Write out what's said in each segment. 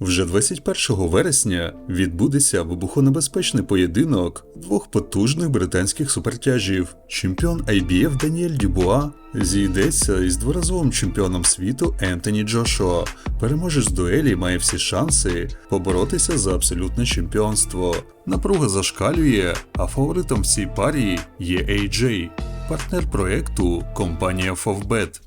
Вже 21 вересня відбудеться вибухонебезпечний поєдинок двох потужних британських супертяжів. Чемпіон IBF Даніель Дюбуа зійдеться із дворазовим чемпіоном світу Ентоні Джошуа. Переможець дуелі має всі шанси поборотися за абсолютне чемпіонство. Напруга зашкалює, а фаворитом в цій парі є AJ, партнер проекту компанія Favbet.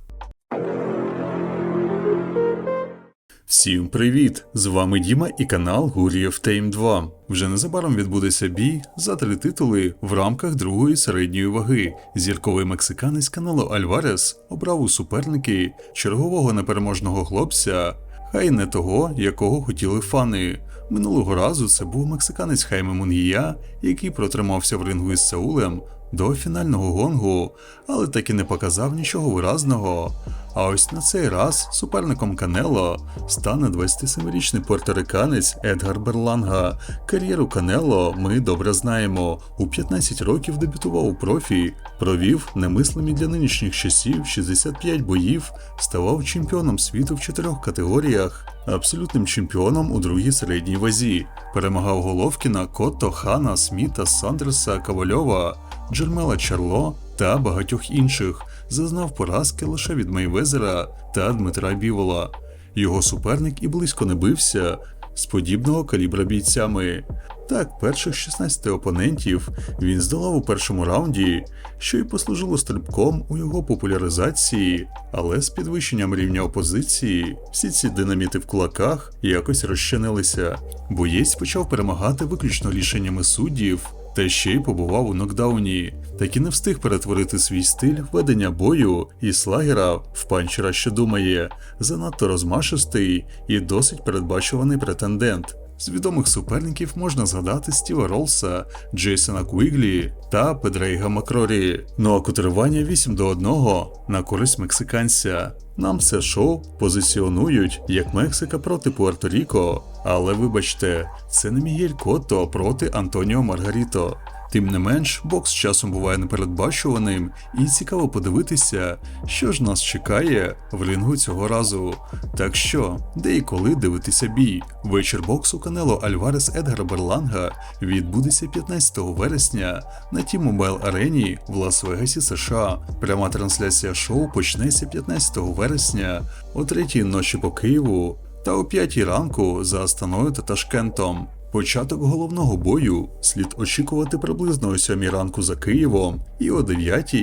Всім привіт! З вами Діма і канал Гурієв Тейм 2. Вже незабаром відбудеться бій за три титули в рамках другої середньої ваги. Зірковий мексиканець каналу Альварес обрав у суперники чергового непереможного хлопця, хай не того, якого хотіли фани. Минулого разу це був мексиканець Хайме Мунгія, який протримався в рингу із Саулем до фінального гонгу, але так і не показав нічого виразного. А ось на цей раз суперником Канело стане 27-річний порториканець Едгар Берланга. Кар'єру Канело ми добре знаємо. У 15 років дебютував у профі, провів немислимі для нинішніх часів 65 боїв, ставав чемпіоном світу в чотирьох категоріях, абсолютним чемпіоном у другій середній вазі. Перемагав Головкіна, Котто, Хана, Сміта, Сандерса, Ковальова, Джермела Чарло та багатьох інших. Зазнав поразки лише від Мейвезера та Дмитра Бівола. Його суперник і близько не бився з подібного калібра бійцями. Так, перших 16 опонентів він здолав у першому раунді, що й послужило стрибком у його популяризації, але з підвищенням рівня опозиції всі ці динаміти в кулаках якось розчинилися. Боєць почав перемагати виключно рішеннями суддів, та ще й побував у нокдауні, так і не встиг перетворити свій стиль ведення бою і слагера в панчера, що думає, занадто розмашистий і досить передбачуваний претендент. З відомих суперників можна згадати Стіва Ролса, Джейсона Куіглі та Педрейга Макрорі. Ну а котирування 8 до 1 на користь мексиканця. Нам це шоу позиціонують як Мексика проти Пуерто-Ріко, але вибачте, це не Мігель Котто проти Антоніо Маргаріто. Тим не менш, бокс часом буває непередбачуваним, і цікаво подивитися, що ж нас чекає в рінгу цього разу. Так що, де і коли дивитися бій? Вечір боксу Канело Альварес Едгара Берланга відбудеться 15 вересня на T-Mobile арені в Лас-Вегасі, США. Пряма трансляція шоу почнеться 15 вересня о 3 ночі по Києву та о 5 ранку за Астаною та Ташкентом. Початок головного бою слід очікувати приблизно о 7 ранку за Києвом і о 9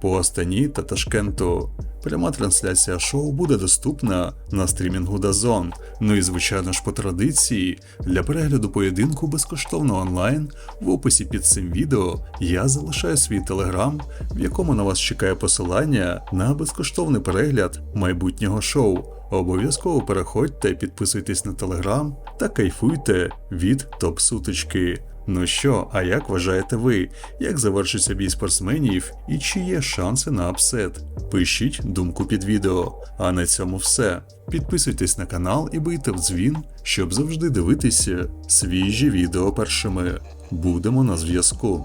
по Астані та Ташкенту. Пряма трансляція шоу буде доступна на стрімінгу Дазон. Ну і звичайно ж по традиції для перегляду поєдинку безкоштовно онлайн в описі під цим відео я залишаю свій телеграм, в якому на вас чекає посилання на безкоштовний перегляд майбутнього шоу. Обов'язково переходьте, підписуйтесь на телеграм та кайфуйте від топ-сутички. Ну що, а як вважаєте ви, як завершиться бій спортсменів і чи є шанси на апсет? Пишіть думку під відео. А на цьому все. Підписуйтесь на канал і бийте в дзвін, щоб завжди дивитися свіжі відео першими. Будемо на зв'язку.